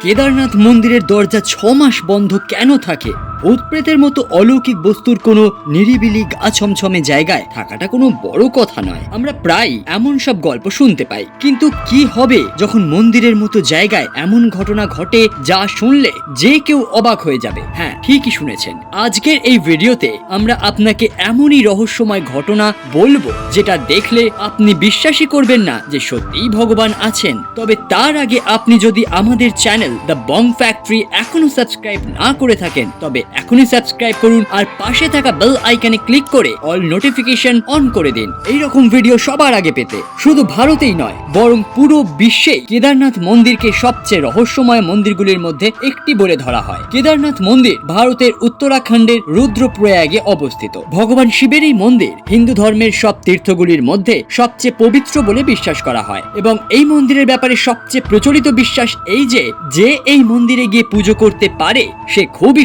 কেদারনাথ মন্দিরের দরজা ছ মাস বন্ধ কেন থাকে? ভূত প্রেতের মতো অলৌকিক বস্তুর কোনো নিরিবিলি গা ছমছমে জায়গায় থাকাটা কোনো বড় কথা নয়। আমরা প্রায় এমন সব গল্প শুনতে পাই। কিন্তু কি হবে যখন মন্দিরের মতো জায়গায় এমন ঘটনা ঘটে যা শুনলে যে কেউ অবাক হয়ে যাবে? হ্যাঁ ঠিকই শুনেছেন। আজকের এই ভিডিওতে আমরা আপনাকে এমনই রহস্যময় ঘটনা বলব যেটা দেখলে আপনি বিশ্বাসই করবেন না যে সত্যিই ভগবান আছেন। তবে তার আগে আপনি যদি আমাদের চ্যানেল দ্য বং ফ্যাক্টরি এখনও সাবস্ক্রাইব না করে থাকেন, তবে এখনই সাবস্ক্রাইব করুন আর পাশে থাকা বেল আইকনে ক্লিক করে অল নোটিফিকেশন অন করে দিন। এইরকম ভিডিও সবার আগে পেতে শুধু ভারতেই নয়, বরং পুরো বিশ্বে কেদারনাথ মন্দিরকে সবচেয়ে রহস্যময় মন্দিরগুলির মধ্যে একটি বলে ধরা হয়। কেদারনাথ মন্দির ভারতের উত্তরাখণ্ডের রুদ্রপ্রয়াগে অবস্থিত। ভগবান শিবের এই মন্দির হিন্দু ধর্মের সব তীর্থগুলির মধ্যে সবচেয়ে পবিত্র বলে বিশ্বাস করা হয় এবং এই মন্দিরের ব্যাপারে সবচেয়ে প্রচলিত বিশ্বাস এই যে যে এই মন্দিরে গিয়ে পুজো করতে পারে, সে খুবই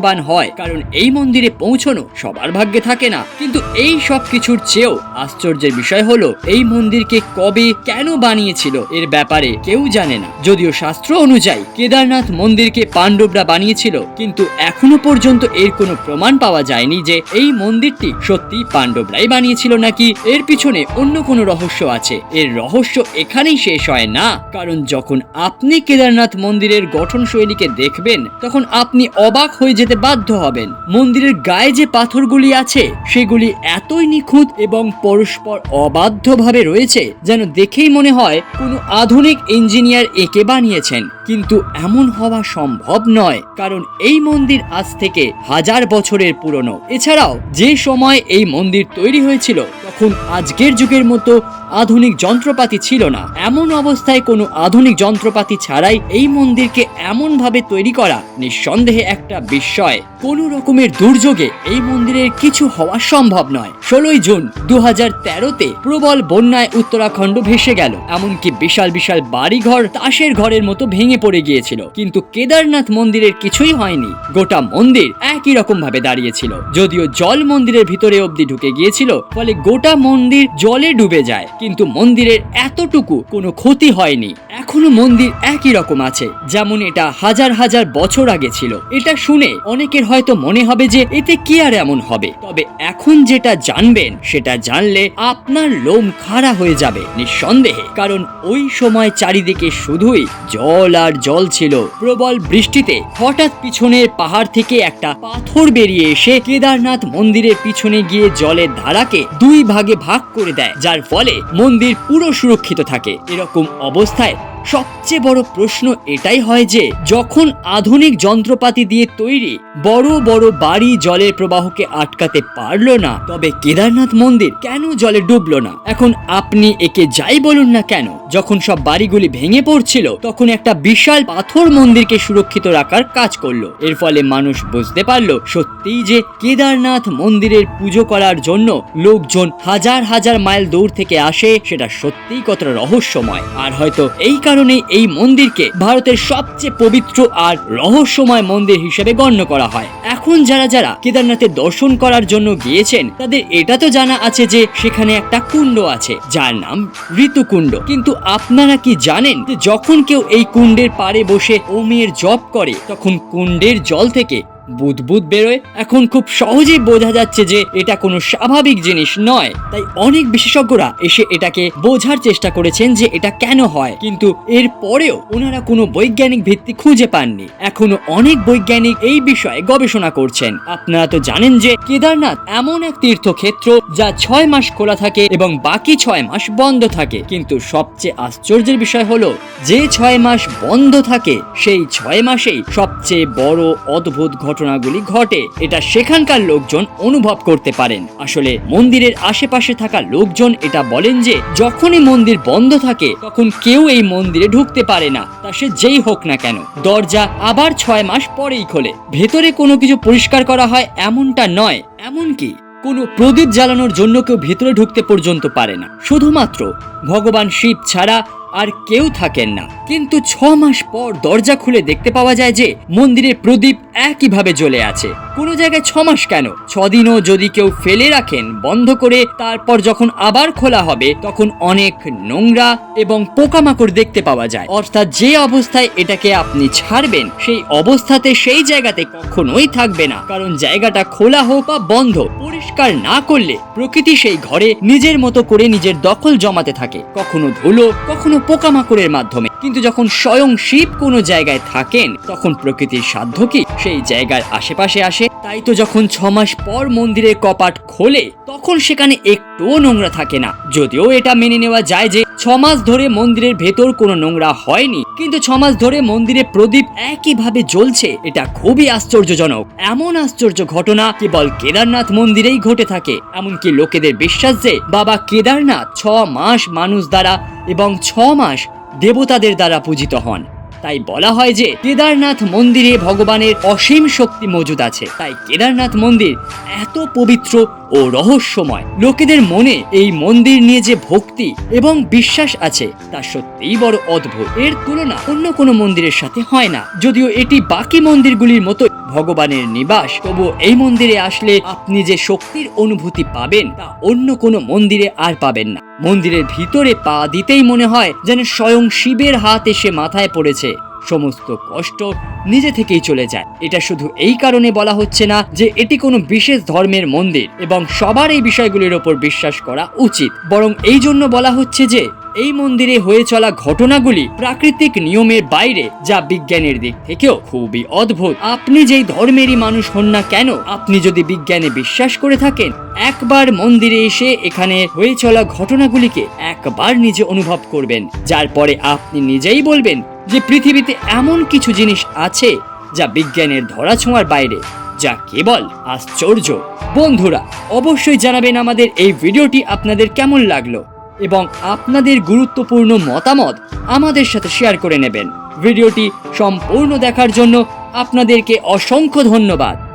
সৌভাগ্যবান হয়, কারণ এই মন্দিরে পৌঁছানো সবার ভাগ্যে থাকে না। কিন্তু এই সব কিছুর চেয়েও আশ্চর্যের বিষয় হলো, এই মন্দিরকে কবে কেন বানিয়েছিল? এর ব্যাপারে কেউ জানে না। যদিও শাস্ত্র অনুযায়ী কেদারনাথ মন্দিরকে পাণ্ডবরা বানিয়েছিল, কিন্তু এখনও পর্যন্ত এর কোনো প্রমাণ পাওয়া যায়নি যে এই মন্দিরটি সত্যি পাণ্ডবরাই বানিয়েছিল নাকি এর পিছনে অন্য কোনো রহস্য আছে। এর রহস্য এখানেই শেষ হয় না। কারণ যখন আপনি কেদারনাথ মন্দিরের গঠন শৈলীকে দেখবেন, তখন আপনি অবাক হয়ে যেতে বাধ্য হবেন। মন্দিরের গায়ে যে পাথরগুলি আছে, সেগুলি এতই নিখুঁত এবং পরস্পর অবাধ্যভাবে রয়েছে যেন দেখেই মনে হয় কোনো আধুনিক ইঞ্জিনিয়ার একে বানিয়েছেন। কিন্তু এমন হওয়া সম্ভব নয়, কারণ এই মন্দির আজ থেকে হাজার বছরের পুরনো। এছাড়াও, যে সময় এই মন্দির তৈরি হয়েছিল, তখন আজকের যুগের মতো আধুনিক যন্ত্রপাতি ছিল না। এমন অবস্থায় কোনো আধুনিক যন্ত্রপাতি ছাড়াই এই মন্দিরকে এমন ভাবে তৈরি করা নিঃসন্দেহে একটা বিস্ময়। কোনো রকমের দুর্যোগে এই মন্দিরের কিছু হওয়া সম্ভব নয়। ষোলোই জুন দু হাজার তেরোতে প্রবল বন্যায় উত্তরাখণ্ড ভেসে গেল। এমনকি বিশাল বিশাল বাড়িঘর তাসের ঘরের মতো ভেঙে পড়ে গিয়েছিল। কিন্তু কেদারনাথ মন্দিরের কিছুই হয়নি। গোটা মন্দির একই রকম ভাবে দাঁড়িয়েছিল। যদিও জল মন্দিরের ভিতরে অবধি ঢুকে গিয়েছিল, ফলে গোটা মন্দির জলে ডুবে যায়। কিন্তু মন্দিরের এতটুকু কোনো ক্ষতি হয়নি। এখনও মন্দির একই রকম আছে, যেমন এটা হাজার হাজার বছর আগে ছিল। এটা শুনে অনেকের হয়তো মনে হবে যে এতে কি আর এমন হবে। তবে এখন যেটা জানবেন, সেটা জানলে আপনার লোম খাড়া হয়ে যাবে নিঃসন্দেহে। কারণ ওই সময় চারিদিকে শুধুই জল আর জল ছিল। প্রবল বৃষ্টিতে হঠাৎ পিছনের পাহাড় থেকে একটা পাথর বেরিয়ে এসে কেদারনাথ মন্দিরের পিছনে গিয়ে জলের ধারাকে দুই ভাগে ভাগ করে দেয়, যার ফলে মন্দির পুরো সুরক্ষিত থাকে। এরকম অবস্থায় সবচেয়ে বড় প্রশ্ন এটাই হয় যে, যখন আধুনিক যন্ত্রপাতি দিয়ে তৈরি বড় বড় বাড়ি জলের প্রবাহকে আটকাতে পারল না, তবে কেদারনাথ মন্দির কেন জলে ডুবলো না? এখন আপনি একে যাই বলুন না কেন, যখন সব বাড়িগুলি ভেঙে পড়ছিল, তখন একটা বিশাল পাথর মন্দিরকে সুরক্ষিত রাখার কাজ করল। এর ফলে মানুষ বুঝতে পারল সত্যিই যে, কেদারনাথ মন্দিরের পুজো করার জন্য লোকজন হাজার হাজার মাইল দূর থেকে আসে, সেটা সত্যিই কতটা রহস্যময়। আর হয়তো এই কারণে এই মন্দিরকে ভারতের সবচেয়ে পবিত্র আর রহস্যময় মন্দির হিসেবে গণ্য করা হয়। এখন যারা যারা কেদারনাথের দর্শন করার জন্য গিয়েছেন, তাদের এটা তো জানা আছে যে সেখানে একটা কুণ্ড আছে, যার নাম ঋতুকুণ্ড। কিন্তু আপনারা কি জানেন যখন কেউ এই কুণ্ডের পাড়ে বসে ওমের জপ করে, তখন কুণ্ডের জল থেকে বুদবুদ বেরোয়, এখন খুব সহজেই বোঝা যাচ্ছে যে এটা কোনো স্বাভাবিক জিনিস নয়। তাই অনেক বিশেষজ্ঞরা এসে এটাকে বোঝার চেষ্টা করেছেন যে এটা কেন হয়। কিন্তু এর পরেও ওনারা কোনো বৈজ্ঞানিক ভিত্তি খুঁজে পাননি। এখনও অনেক বৈজ্ঞানিক এই বিষয়ে গবেষণা করছেন। আপনারা তো জানেন যে কেদারনাথ এমন এক তীর্থক্ষেত্র যা ছয় মাস খোলা থাকে এবং বাকি ছয় মাস বন্ধ থাকে। কিন্তু সবচেয়ে আশ্চর্যের বিষয় হলো, যে ছয় মাস বন্ধ থাকে, সেই ছয় মাসেই সবচেয়ে বড় অদ্ভুত ঘটনাগুলি ঘটে, এটা সেখানকার লোকজন অনুভব করতে পারেন। আসলে মন্দিরের আশেপাশে থাকা লোকজন এটা বলেন যে, যখনই মন্দির বন্ধ থাকে, তখন কেউ এই মন্দিরে ঢুকতে পারে না, তা সে যেই হোক না কেন। দরজা আবার ছয় মাস পরেই খোলে। ভেতরে কোনো কিছু পরিষ্কার করা হয় এমনটা নয়, এমনকি কোনো প্রদীপ জ্বালানোর জন্য কেউ ভেতরে ঢুকতে পর্যন্ত পারে না। শুধুমাত্র ভগবান শিব ছাড়া আর কেউ থাকেন না। কিন্তু ছ মাস পর দরজা খুলে দেখতে পাওয়া যায় যে, মন্দিরের প্রদীপ একইভাবে জ্বলে আছে। কোনো জায়গায় ছ মাস কেন? ছদিনও যদি কেউ ফেলে রাখেন বন্ধ করে, তারপর যখন আবার খোলা হবে, তখন অনেক নোংরা এবং পোকামাকড় দেখতে পাওয়া যায়। অর্থাৎ যে অবস্থায় এটাকে আপনি ছাড়বেন, সেই অবস্থাতে সেই জায়গাতে কখনোই থাকবে না। কারণ জায়গাটা খোলা হোক বা বন্ধ, পরিষ্কার না করলে প্রকৃতি সেই ঘরে নিজের মতো করে নিজের দখল জমাতে থাকে। কখনো ধুলো, কখনো পোকামাকড়ের মাধ্যমে। কিন্তু যখন স্বয়ং শিব কোনো জায়গায় থাকেন, তখন প্রকৃতির সাধ্য কি? সেই জায়গার আশেপাশে আসে। তাই তো যখন ছ মাস পর মন্দিরের কপাট খোলে, তখন সেখানে একটুও নোংরা থাকে না। যদিও এটা মেনে নেওয়া যায় যে, ছ মাস ধরে মন্দিরের ভেতর কোনো নোংরা হয়নি। কিন্তু ছ মাস ধরে মন্দিরে প্রদীপ একইভাবে জ্বলছে, এটা খুবই আশ্চর্যজনক। এমন আশ্চর্য ঘটনা কেবল কেদারনাথ মন্দিরেই ঘটে থাকে। এমনকি লোকেদের বিশ্বাস যে, বাবা কেদারনাথ ছ মাস মানুষ দ্বারা এবং ছ মাস দেবতাদের দ্বারা পূজিত হন। তাই বলা হয় যে, কেদারনাথ মন্দিরে ভগবানের অসীম শক্তি মজুদ আছে। তাই কেদারনাথ মন্দির এত পবিত্র ও রহস্যময়। লোকেদের মনে এই মন্দির নিয়ে যে ভক্তি এবং বিশ্বাস আছে, তা সত্যিই বড় অদ্ভুত। এর তুলনা অন্য কোনো মন্দিরের সাথে হয় না। যদিও এটি বাকি মন্দিরগুলির মতো ভগবানের নিবাস। তবু এই মন্দিরে আসলে আপনি যে শক্তির অনুভূতি পাবেন, তা অন্য কোনো মন্দিরে আর পাবেন না। মন্দিরের ভিতরে পা দিতেই মনে হয় যেন স্বয়ং শিবের হাত এসে মাথায় পড়েছে। সমস্ত কষ্ট নিজে থেকেই চলে যায়। এটা শুধু এই কারণে বলা হচ্ছে না যে এটি কোনো বিশেষ ধর্মের মন্দির এবং সবার এই বিষয়গুলির ওপর বিশ্বাস করা উচিত। বরং এই জন্য বলা হচ্ছে যে এই মন্দিরে হয়ে চলা ঘটনাগুলি প্রাকৃতিক নিয়মের বাইরে, যা বিজ্ঞানের দিক থেকেও খুবই অদ্ভুত। আপনি যেই ধর্মেরই মানুষ হন না কেন, আপনি যদি বিজ্ঞানে বিশ্বাস করে থাকেন, একবার মন্দিরে এসে এখানে হয়ে চলা ঘটনাগুলিকে একবার নিজে অনুভব করবেন। যার পরে আপনি নিজেই বলবেন যে পৃথিবীতে এমন কিছু জিনিস আছে, যা বিজ্ঞানের ধরাছোঁয়ার বাইরে, যা কেবল আশ্চর্য। বন্ধুরা, অবশ্যই জানাবেন আমাদের এই ভিডিওটি আপনাদের কেমন লাগল। এবং আপনাদের গুরুত্বপূর্ণ মতামত আমাদের সাথে শেয়ার করে নেবেন। ভিডিওটি সম্পূর্ণ দেখার জন্য আপনাদেরকে অসংখ্য ধন্যবাদ।